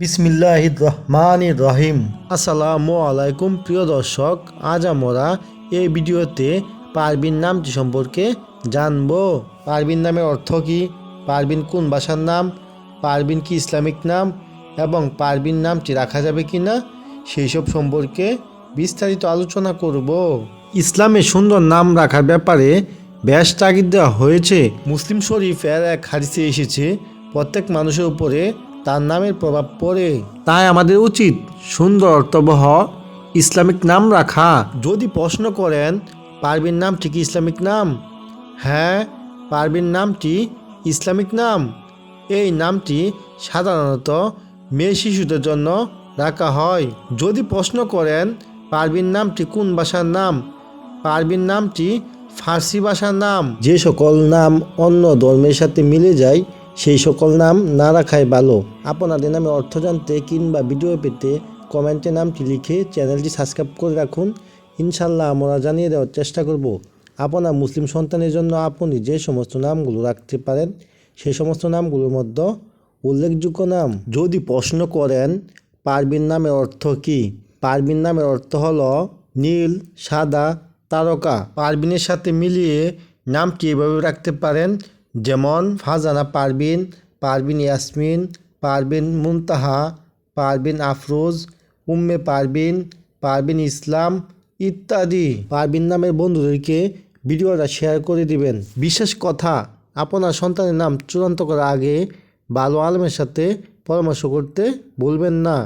বিসমিল্লাহ রহমান রহিম আসসালামু আলাইকুম, প্রিয় দর্শক, আজ আমরা এই ভিডিওতে পারবিন নামটি সম্পর্কে জানব। পারবিন নামের অর্থ কী? পারবিন কোন ভাষার নাম? পারবিন কি ইসলামিক নাম? এবং পারবিন নামটি রাখা যাবে কি না সেই সব সম্পর্কে বিস্তারিত আলোচনা করব। ইসলামে সুন্দর নাম রাখার ব্যাপারে ব্যাস তাগিদ দেওয়া হয়েছে। মুসলিম শরীফের এক হাদিসে এসেছে, প্রত্যেক মানুষের উপরে তার নামের প্রভাব পড়ে। তাই আমাদের উচিত সুন্দর অর্থবহ ইসলামিক নাম রাখা। যদি প্রশ্ন করেন পারবিন নামটি কি ইসলামিক নাম? হ্যাঁ পারবিন নামটি ইসলামিক নাম। এই নামটি সাধারণত মেয়ে শিশুদের জন্য রাখা হয়। যদি প্রশ্ন করেন পারবিন নামটি কোন ভাষার নাম? পারবিন নামটি ফার্সি ভাষার নাম। যে সকল নাম অন্য ধর্মের সাথে মিলে যায় সেই সকল নাম না রাখাই ভালো। আপনাদের নামে অর্থ জানতে কিংবা ভিডিও পেতে কমেন্টে নামটি লিখে চ্যানেলটি সাবস্ক্রাইব করে রাখুন। ইনশাল্লাহ আমরা জানিয়ে দেওয়ার চেষ্টা করব। আপনার মুসলিম সন্তানের জন্য আপনি যে সমস্ত নামগুলো রাখতে পারেন সেই সমস্ত নামগুলোর মধ্যে উল্লেখযোগ্য নাম। যদি প্রশ্ন করেন, পারবিন নামের অর্থ কি? পারবিন নামের অর্থ হলো নীল, সাদা, তারকা। পারবিনের সাথে মিলিয়ে নামটি এভাবে রাখতে পারেন যেমন ফাজানা পারবিন পারবিন ইয়াসমিন, পারবিন মুনতাহা, পারবিন আফরোজ, উম্মে পারবিন পারবিন ইসলাম ইত্যাদি। পারবিন নামের বন্ধুদেরকে ভিডিওটা শেয়ার করে দিবেন। বিশেষ কথা, আপনার সন্তানের নাম চূড়ান্ত করার আগে ভালো আলমের সাথে পরামর্শ করতে ভুলবেন না।